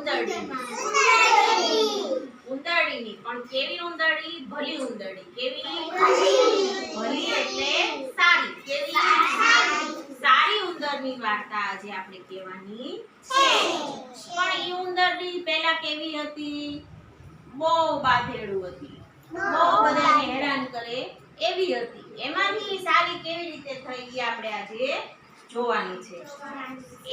ઉંદરડી ઉંદરડીની પણ કેવી ઉંદરડી ભલી ઉંદરડી કેવી? ભલી. એટલે સારી. કેવી? સારી ઉંદરની વાર્તા આજે આપણે કહેવાની છે. પણ એ ઉંદરડી પહેલા કેવી હતી? બહુ બાધેડું હતી. બહુ બધાને હેરાન કરે એવી હતી. એમાંથી સારી કેવી રીતે થઈ ગઈ આપણે આજે જોવાની છે.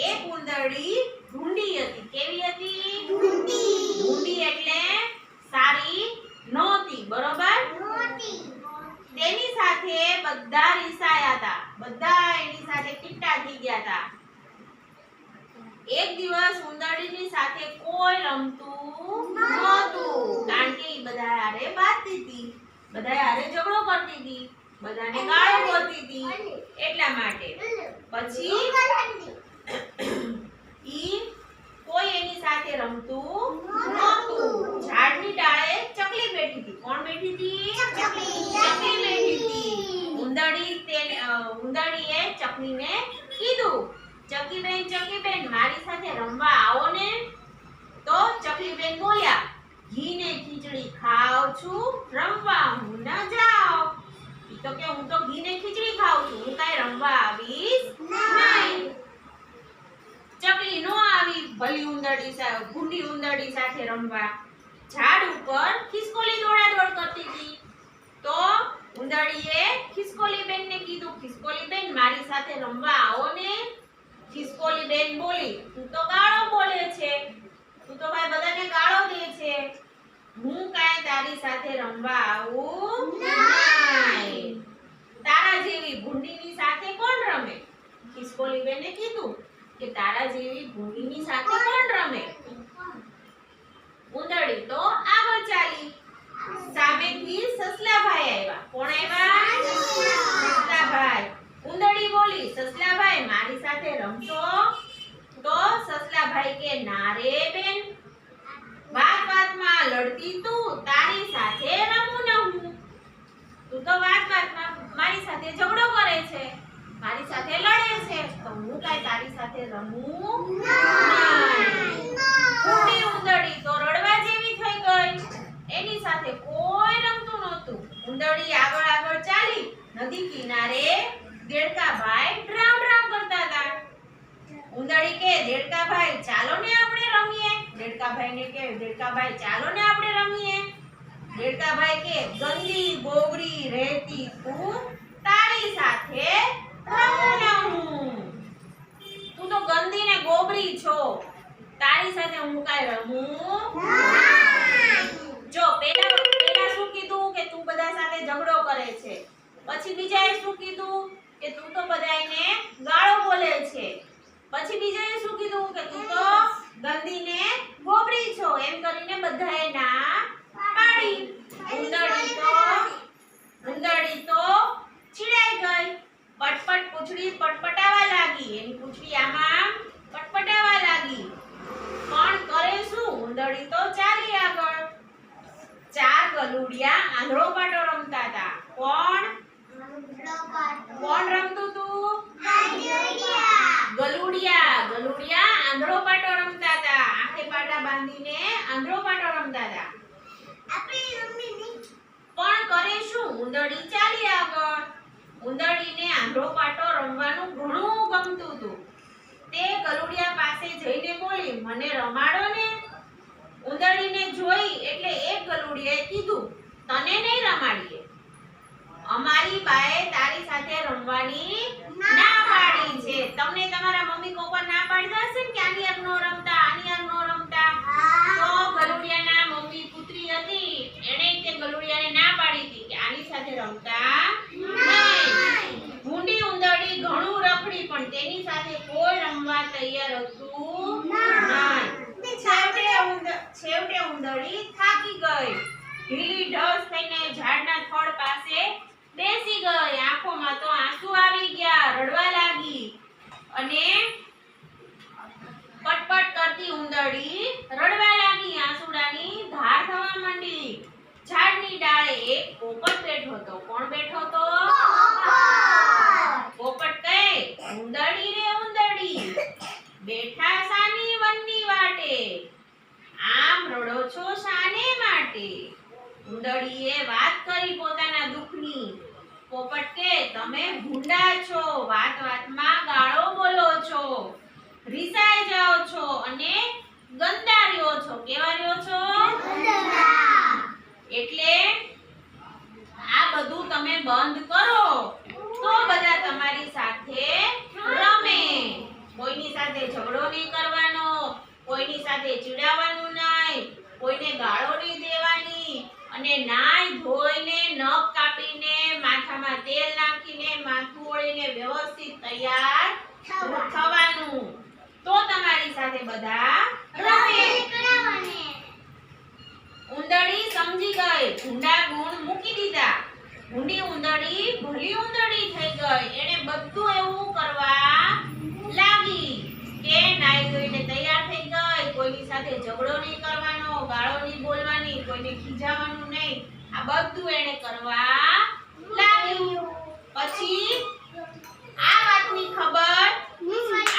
એ ઉંદરડી ઢૂંઢી હતી. કેવી હતી? ઢૂંઢી. એટલે સારી નહોતી બરોબર? તેની સાથે બધા રીસાયા હતા. બધા એની સાથે કિટ્ટા થઈ ગયા હતા. એક દિવસ ઉંદરડીની સાથે કોઈ રમતું નહોતું. કારણ કે એ બધા હારે બાંધતી હતી બધા હારે ઝઘડો કરતી હતી. બધાને ગાળો બોલતી હતી એટલા માટે. પછી ઈ કોઈ એની સાથે રમતું નહોતું. ઝાડની ડાળે ચકલી બેઠી હતી કોણ બેઠી હતી ચકલી. બેઠી હતી ઉંદરડી તે ઉંદરડીએ ચકલીને કીધું ચકીબેન ચકીબેન મારી સાથે રમવા આવો ને. તો ચકલીબેન બોલ્યા ઘી ને ખીચડી ખાઉં છું રમવા હું ન જાઉં. તો કે હું તો ઘી ને ખીચડી ખાઉં છું. હું કાંઈ રમવા આવીશ નહીં. ચકલી નો આવી ભલી ઉંદરડી સાથે ભૂંડી ઉંદરડી સાથે રમવા. ઝાડ ઉપર ખિસકોલી દોડાદોડ કરતી હતી. તો ઉંદરડીએ ખિસકોલી બેનને કીધું ખિસકોલી બેન મારી સાથે રમવા આવો ને. ખિસકોલી બેન બોલી તું તો ગાળો બોલે છે. તું તો ભાઈ બધાને ગાળો દે છે. હું કાંઈ તારી સાથે રમવા આવું નહીં. તારા જેવી ભૂંડીની સાથે કોણ રમે? ખિસકોલી બેને કીધું કે તારા જેવી ભૂંડીની સાથે કોણ રમે? ઉંદરડી તો આગળ ચાલી. સામેથી સસલાભાઈ આવ્યા. કોણ આવ્યા સસલાભાઈ ઉંદરડી બોલી સસલાભાઈ મારી સાથે રમશો તો સસલાભાઈ કે ના રે બેન વાત વાતમાં લડતી તું તારી સાથે રમું ન હું તું તો વાત વાતમાં મારી સાથે ઝઘડો કરે છે મારી સાથે લડે છે તો હું કાંઈ નહીં. તો રડવા જેવી થઈ ગઈ. એની સાથે કોઈ રમતું નહોતું. ઉંદરડી આગળ આગળ ચાલી નદી કિનારે દેડકાભાઈ ડ્રામ ડ્રામ કરતા હતા. ઉંદરડી કે દેડકાભાઈ ચાલો ને આપણે રમીએ. દેડકાભાઈને કે દેડકાભાઈ ચાલો ને આપણે રમીએ. દેડકાભાઈ કે ગંદી ગોબરી રહેતી તું તારી સાથે રમું તું તો ગંદી ને ગોબરી છો. તારી સાથે હું કાંઈ રમું? જો પેલા પેલા શું કીધું કે તું બધા સાથે ઝઘડો કરે છે? પછી બીજાએ શું કીધું કે તું તો બધાયને ગાળો બોલે છે? પછી બીજાએ શું કીધું કે તું તો ગંદી ને ગોબરી છો એમ કરીને બધાએ ના પાડી ઉંદરડી તો ઉંદરડી તો ચીડાઈ ગઈ પટપટ પૂંછડી પટપટાવા લાગી. એની પૂંછડી આમાં પટપટાવા લાગી. પણ કરે શું? ઉંદરડી તો ચાલી આગળ. ચાર ગલુડિયા આંધળો પાટો રમતા હતા. કોણ? કોણ રમતું તું? ગલુડિયા. ગલુડિયા આંધળો પાટો રમતા હતા. આંખે પાટા બાંધીને આંધળો પાટો રમતા હતા. પણ કરે શું? ઉંદરડી ચાલી આગળ. ઉંદરડીને આંધળો પાટો રમવાનું ઘણું ગમતું હતું. તે ગલુડિયા પાસે જઈને બોલી, મને રમાડો ને. ઉંદરડીને જોઈ એટલે એક ગલુડિયાએ કીધું, તને નહીં રમાડીએ. અમારી બાએ તારી સાથે રમવાની ના પાડી છે. તમને તમારા મમ્મી પપ્પા ના પાડતા હશે ને કે આની આગ નો રમતા, આની આગ નો રમતા તો ગલુડિયાના મમ્મી પુત્રી હતી એણે તે ગલુડિયાને ના પાડી હતી કે આની સાથે રમતા નહીં ભૂંડી ઉંદરડી ઘણું રખડી પણ તેની સાથે કોઈ રમવા તૈયાર હતું નહીં છેવટે ઉંદર છેવટે ઉંદરડી થાકી ગઈ ઢીલી ઢસ થઈને ઝાડના થડ પાસે બેસી ગઈ. આંખોમાં તો આંસુ આવી ગયા રડવા લાગી અને પટપટ કરતી ઉંદરડી રડવા લાગી. આંસુડાની ધાર થવા માંડી. ઝાડની ડાળે એક પોપટ બેઠો હતો. કોણ બેઠો હતો? પોપટ. કહે ઉંદરડી રે ઉંદરડી. બેઠા સાની વનની વાટે. ઉંદડીએ વાત કરી પોતાના દુઃખની. પોપટ કે તમે ભૂંડા છો વાત વાતમાં ગાળો બોલો છો રિસાઈ જાઓ છો અને ગંદા રહ્યો છો. કેવા રહ્યો છો એટલે આ બધું તમે બંધ કરો તો બધા તમારી સાથે રમે કોઈની સાથે ઝઘડો નહીં કરવાનો કોઈની સાથે ચીડાવવાનું નહીં કોઈને ગાળો નહીં દેવાની અને નાઈ ધોઈને નખ કાપીને માથામાં તેલ નાખીને માથું ઓળીને વ્યવસ્થિત તૈયાર થવાનું. તો તમારી સાથે બધા રમે. સમજી ગઈ. ઊંડા ગુણ મૂકી દીધા. ઊંડી ઉંદડી ભલી ઉંદડી થઈ ગઈ. એને બધું એવું કરવા લાગી કે નાઈ ધોઈને તૈયાર થઈ ગઈ કોઈની સાથે ઝઘડો નહીં કરવાનો, ગાળો નહીં બોલવાની, કોઈને ખીજાવાનું નહીં. આ બધું એને કરવા લાગ્યું પછી આ વાતની ખબર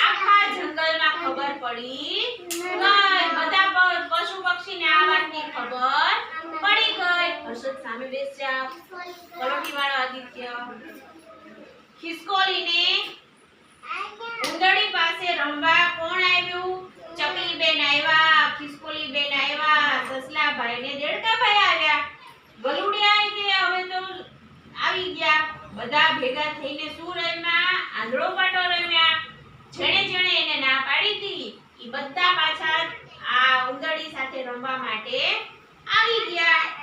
આખા જંગલમાં ખબર પડી ગઈ. બધા પશુ પક્ષીને આ વાતની ખબર પડી ગઈ. હર્ષદ સામે બેસ્યા. જા કલોટી વાળો આદિત્ય ખિસકોલીને ઉંદડી પાસે રમવા કોણ આવ્યું ચકલી બેન આવ્યા ખિસકોલી બેન આવ્યા સસલા ભાઈ ને દેડકા ભાઈ આવ્યા ગલુડિયા કે હવે તો આવી ગયા બધા ભેગા થઈને શું રમ્યા? આંધળો પાટો રમ્યા. જેણે જેણે એને ના પાડી હતી એ બધા પાછા આ ઉંદરડી સાથે રમવા માટે આવી ગયા.